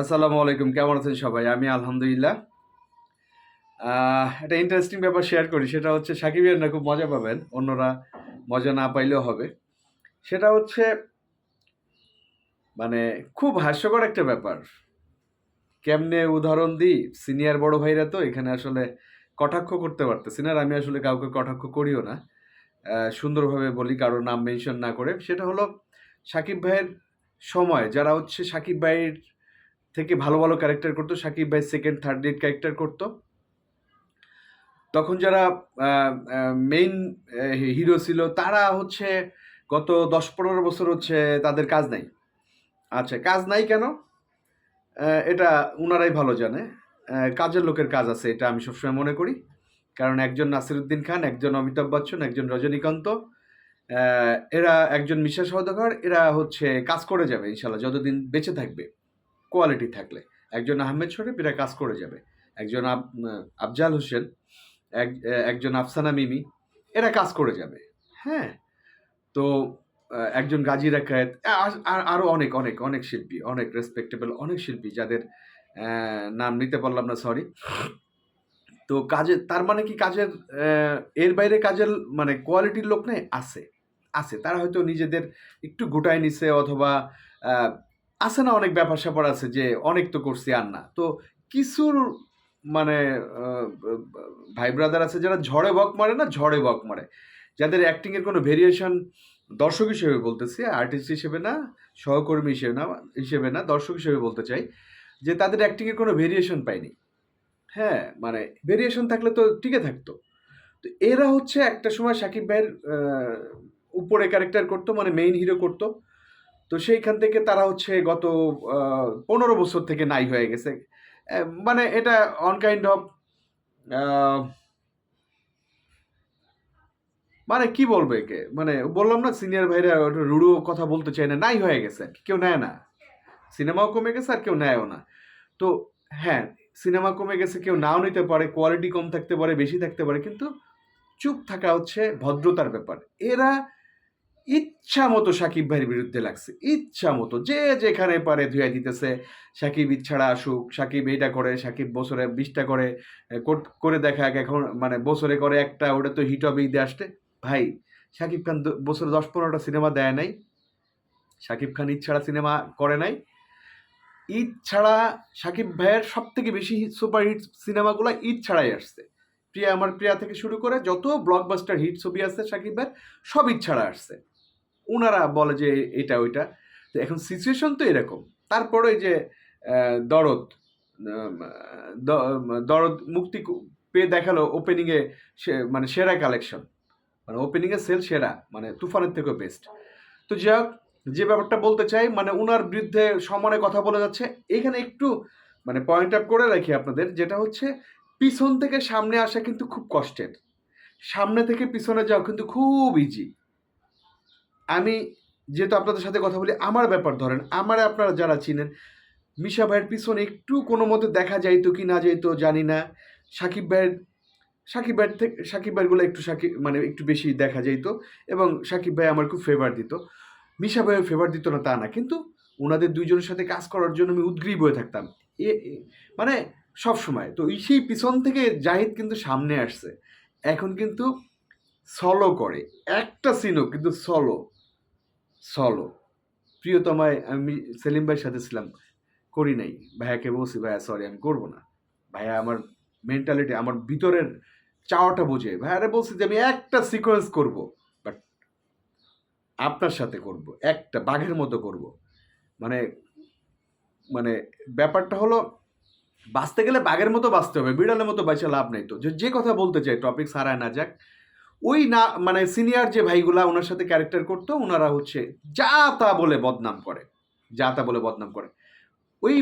আসসালামু আলাইকুম, কেমন আছেন সবাই? আমি আলহামদুলিল্লাহ। একটা ইন্টারেস্টিং ব্যাপার শেয়ার করি, সেটা হচ্ছে সাকিবের না খুব মজা পাবেন, অন্যরা মজা না পাইলেও হবে। সেটা হচ্ছে মানে খুব হাস্যকর একটা ব্যাপার। কেমনে উদাহরণ দিই সিনিয়র বড় ভাইরা তো, এখানে আসলে কটাক্ষ করতে পারতেছি না আমি আসলে কাউকে কটাক্ষ করিও না। সুন্দরভাবে বলি কারোর নাম মেনশন না করে। সেটা হলো সাকিব ভাইয়ের সময়, যারা হচ্ছে সাকিব ভাইয়ের থেকে ভালো ভালো ক্যারেক্টার করতো, সাকিব ভাই সেকেন্ড থার্ড লিড ক্যারেক্টার করতো। তখন যারা মেইন হিরো ছিল, তারা হচ্ছে গত দশ পনেরো বছর হচ্ছে তাদের কাজ নাই। আচ্ছা কাজ নাই কেন? এটা উনারাই ভালো জানে। কাজের লোকের কাজ আছে, এটা আমি সবসময় মনে করি। কারণ একজন নাসিরুদ্দিন খান, একজন অমিতাভ বচ্চন, একজন রজনীকান্ত এরা একজন মিশা সওদাগর, এরা হচ্ছে কাজ করে যাবে ইনশাল্লাহ যতদিন বেঁচে থাকবে। কোয়ালিটি থাকলে। একজন আহমেদ শরীফ এরা কাজ করে যাবে। একজন আফজাল হোসেন, এক একজন আফসানা মিমি, এরা কাজ করে যাবে। হ্যাঁ? তো একজন গাজী রাখায়েত আর- আর- আরও অনেক অনেক অনেক শিল্পী, অনেক রেসপেক্টেবল অনেক শিল্পী যাদের নাম নিতে পারলাম না সরি তো কাজের, তার মানে কি কাজের এর বাইরে কাজের মানে কোয়ালিটির লোক নেই? আছে। আছে। তারা হয়তো নিজেদের একটু গোটায় নিছে অথবা আছে না অনেক ব্যাপার স্যাপার আছে যে অনেক তো করছি আর না। তো কিছুর মানে ভাই ব্রাদার আছে যারা ঝড়ে বক মারে না, ঝড়ে বক মারে। যাদের অ্যাক্টিংয়ের কোনো ভেরিয়েশন দর্শক হিসেবে বলতেছি আর্টিস্ট হিসেবে না, সহকর্মী হিসেবে না হিসেবে না, দর্শক হিসেবে বলতে চাই যে তাদের অ্যাক্টিংয়ের কোনো ভেরিয়েশন পায়নি হ্যাঁ মানে ভেরিয়েশন থাকলে তো টিকে থাকতো। তো এরা হচ্ছে একটা সময় সাকিব ভাইয়ের উপরে ক্যারেক্টার করতো মানে মেইন হিরো করতো। তো সেইখান থেকে তারা হচ্ছে গত পনেরো বছর থেকে নাই হয়ে গেছে। মানে এটা অনকাইন্ড অফ মানে কি বলবে একে? মানে বললাম না সিনিয়র ভাইরা রুড়ো কথা বলতে চায় না, নাই হয়ে গেছে। কেউ নেয় না। সিনেমাও কমে গেছে আর কেউ নেয়ও না। তো হ্যাঁ সিনেমা কমে গেছে, কেউ নাও নিতে পারে কোয়ালিটি কম থাকতে পারে, বেশি থাকতে পারে, কিন্তু চুপ থাকা হচ্ছে ভদ্রতার ব্যাপার। এরা ইচ্ছা মতো সাকিব ভাইয়ের বিরুদ্ধে লাগছে ইচ্ছা মতো যে যেখানে পারে ধুয়ে দিতেছে। সাকিব ইচ্ছাড়া আসুক, সাকিব এইটা করে, সাকিব বছরে বিশটা করে করে দেখা এখন মানে বছরে করে একটা, ওটা তো হিট হবে ঈদে আসতে। ভাই, সাকিব খান বছরে দশ পনেরোটা সিনেমা দেয় নাই। সাকিব খান ঈদ ছাড়া সিনেমা করে নাই। ঈদ ছাড়া সাকিব ভাইয়ের সব থেকে বেশি সুপার হিট সিনেমাগুলো ঈদ ছাড়াই আসছে। প্রিয়া, আমার প্রিয়া থেকে শুরু করে যত ব্লকবাস্টার হিট ছবি আছে সাকিব ভাইয়ের, সব ঈদ ছাড়া আসছে। ওনারা বলে যে এটা ওইটা। তো এখন সিচুয়েশন তো এরকম। তারপরে যে দরদ দরদ মুক্তি পেয়ে দেখাল ওপেনিংয়ে মানে সেরা কালেকশন মানে ওপেনিংয়ে সেল সেরা মানে তুফানের থেকেও বেস্ট তো যাই হোক, যে ব্যাপারটা বলতে চাই মানে ওনার বিরুদ্ধে সমানে কথা বলে যাচ্ছে। এখানে একটু মানে পয়েন্ট আপ করে রাখি আপনাদের, যেটা হচ্ছে পিছন থেকে সামনে আসা কিন্তু খুব কষ্টের। সামনে থেকে পিছনে যাওয়া কিন্তু খুব ইজি আমি যেহেতু আপনাদের সাথে কথা বলি, আমার ব্যাপার ধরেন, আমার আপনারা যারা চিনেন, মিশা ভাইয়ের পিছনে একটু কোনো মতে দেখা যাইতো কি না যাইতো জানি না। সাকিব ভাইয়ের সাকিব ভাইয়ের থেকে, সাকিব ভাইয়েরগুলো একটু সাকিব মানে একটু বেশি দেখা যাইতো এবং সাকিব ভাই আমার খুব ফেভার দিত। মিশা ভাইও ফেভার দিত না তা না, কিন্তু ওনাদের দুইজনের সাথে কাজ করার জন্য আমি উদ্গ্রীব হয়ে থাকতাম। এ মানে সব সময়, তো সেই পিছন থেকে জাহিদ কিন্তু সামনে আসছে। এখন কিন্তু সলো করে, একটা সিনও কিন্তু সলো সলো প্রিয়তমায় আমি সেলিম ভাইয়ের সাথে ছিলাম, করি নাই। ভাইয়াকে বলছি, ভাইয়া সরি আমি করব না। ভাইয়া আমার মেন্টালিটি আমার ভিতরের চাওয়াটা বোঝে। ভাইয়ারে বলছি যে আমি একটা সিকোয়েন্স করব বাট আপনার সাথে করব, একটা বাঘের মতো করব। মানে মানে ব্যাপারটা হলো, বাঁচতে গেলে বাঘের মতো বাঁচতে হবে, বিড়ালের মতো বাঁচা লাভ নেই তো। যে কথা বলতে চাই টপিক সারায় না যাক। ওই না মানে সিনিয়র যে ভাইগুলা ওনার সাথে ক্যারেক্টার করতো, ওনারা হচ্ছে যা তা বলে বদনাম করে, যা তা বলে বদনাম করে। ওই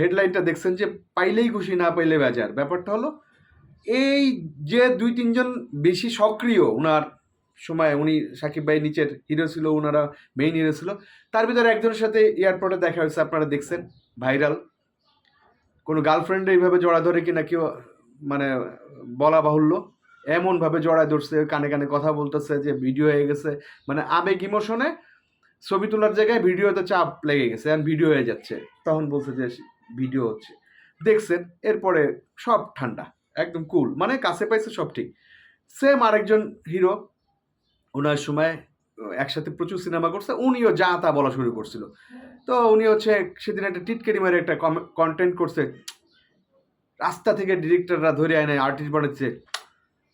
হেডলাইনটা দেখছেন যে পাইলেই খুশি, না পাইলে বেজার। ব্যাপারটা হলো, এই যে দুই, তিনজন বেশি সক্রিয় ওনার সময়, উনি সাকিব ভাই নিচের হিরো ছিল, ওনারা মেইন হিরো ছিল, তার ভিতরে একজনের সাথে এয়ারপোর্টে দেখা হয়েছে, আপনারা দেখছেন ভাইরাল কোনো গার্লফ্রেন্ড এইভাবে জড়া ধরে কিনা কেউ মানে বলা বাহুল্য। এমনভাবে জড়ায় ধরছে, কানে কানে কথা বলতেছে যে ভিডিও হয়ে গেছে। মানে আবেগ ইমোশনে ছবি তোলার জায়গায় ভিডিওতে চাপ লেগে গেছে ভিডিও হয়ে যাচ্ছে। তখন বলছে যে ভিডিও হচ্ছে। দেখছেন, এরপরে সব ঠান্ডা, একদম কুল মানে কাছে পাইছে সব ঠিক। সেম আরেকজন হিরো ওনার সময় একসাথে প্রচুর সিনেমা করছে, উনিও যা তা বলা শুরু করছিল। তো উনি হচ্ছে সেদিন একটা টিটকারি মারে একটা কন্টেন্ট করছে। রাস্তা থেকে ডিরেক্টররা ধরে আনে আর্টিস্ট বানাচ্ছে।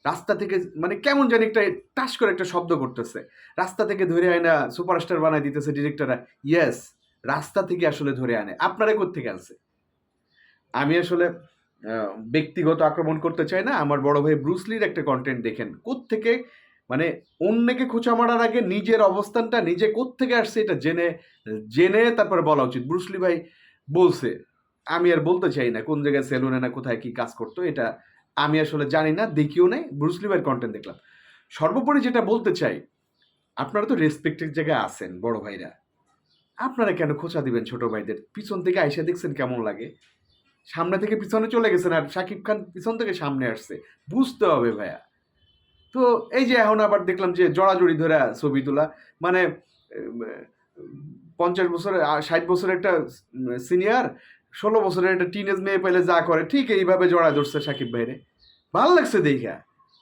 রাস্তা থেকে মানে কেমন জানি একটা টাস করে একটা শব্দ করতেছে। রাস্তা থেকে ধরে আয় না সুপারস্টার বানায় দিতেছে ডিরেক্টররা, ইয়েস, রাস্তা থেকে আসলে ধরে আনে। আপনারা থেকে আনছে? আমি আসলে ব্যক্তিগত আক্রমণ করতে চাই না। আমার বড় ভাই ব্রুসলির একটা কন্টেন্ট দেখেন। থেকে মানে অন্যকে খোঁচা মারার আগে নিজের অবস্থানটা, নিজে থেকে আসছে এটা জেনে জেনে তারপরে বলা উচিত। ব্রুসলি ভাই বলছে, আমি আর বলতে চাই না কোন জায়গায় সেলুনে না কোথায় কি কাজ করতো, এটা আমি আসলে জানি না, দেখিও নাই ভাইয়ের কন্টেন্ট দেখলাম। সর্বোপরি যেটা বলতে চাই, আপনারা তো রেসপেক্টের জায়গায় আছেন, বড় ভাইরা। আপনারা কেন খোঁচা দিবেন ছোট ভাইদের? পিছন থেকে আইসা দেখছেন কেমন লাগে? সামনে থেকে পিছনে চলে গেছেন আর শাকিব খান পিছন থেকে সামনে আসছে। বুঝতে হবে ভাইয়া। তো এই যে এখন আবার দেখলাম যে জড়াজড়ি ধরে ছবি তোলা মানে পঞ্চাশ বছরের ষাট বছরের একটা সিনিয়র ষোলো বছরের একটা টিনেজ মেয়ে পেলে যা করে, ঠিক এইভাবে জড়া ধরছে সাকিব ভাইরে। ভালো লাগছে দেখা।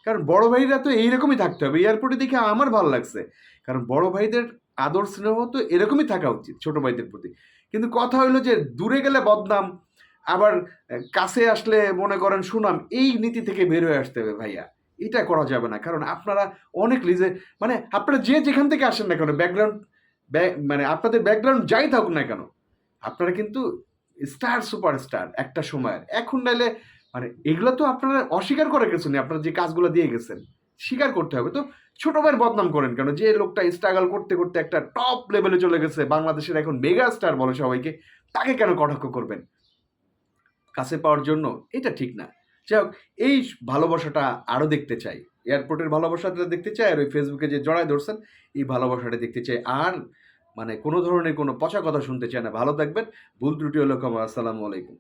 কারণ বড় ভাইরা তো এইরকমই থাকতে হবে। এয়ারপোর্টে দেখে আমার ভালো লাগছে। কারণ বড় ভাইদের আদর স্নেহ তো এরকমই থাকা উচিত, ছোট ভাইদের প্রতি। কিন্তু কথা হলো যে, দূরে গেলে বদনাম, আবার কাছে আসলে মনে করেন সুনাম, এই নীতি থেকে বের হয়ে আসতে হবে ভাইয়া। এটা করা যাবে না। কারণ আপনারা অনেক লিজে মানে আপনারা যে যেখান থেকে আসেন না কেন ব্যাকগ্রাউন্ড মানে আপনাদের ব্যাকগ্রাউন্ড যাই থাকুক না কেন, আপনারা কিন্তু স্টার সুপার স্টার একটা সময়ের। এখন নাইলে মানে এগুলো তো আপনারা অস্বীকার করে গেছেন আপনারা যে কাজগুলো দিয়ে গেছেন, স্বীকার করতে হবে। তো ছোট ভাইয়ের বদনাম করেন কেন? যে লোকটা স্ট্রাগল করতে করতে একটা টপ লেভেলে চলে গেছে, বাংলাদেশের এখন মেগা স্টার বলে সবাইকে, তাকে কেন কটাক্ষ করবেন? কাছে পাওয়ার জন্য এটা ঠিক না। যাই হোক, এই ভালোবাসাটা আরও দেখতে চাই। এয়ারপোর্টের ভালোবাসাটা দেখতে চাই, আর ওই ফেসবুকে যে জড়ায় ধরছেন, এই ভালোবাসাটা দেখতে চাই। আর মানে কোনো ধরনের কোনো পচা কথা শুনতে চায় না। ভালো থাকবেন। ভুল ত্রুটি হলো ক্ষমা। আসসালামু আলাইকুম।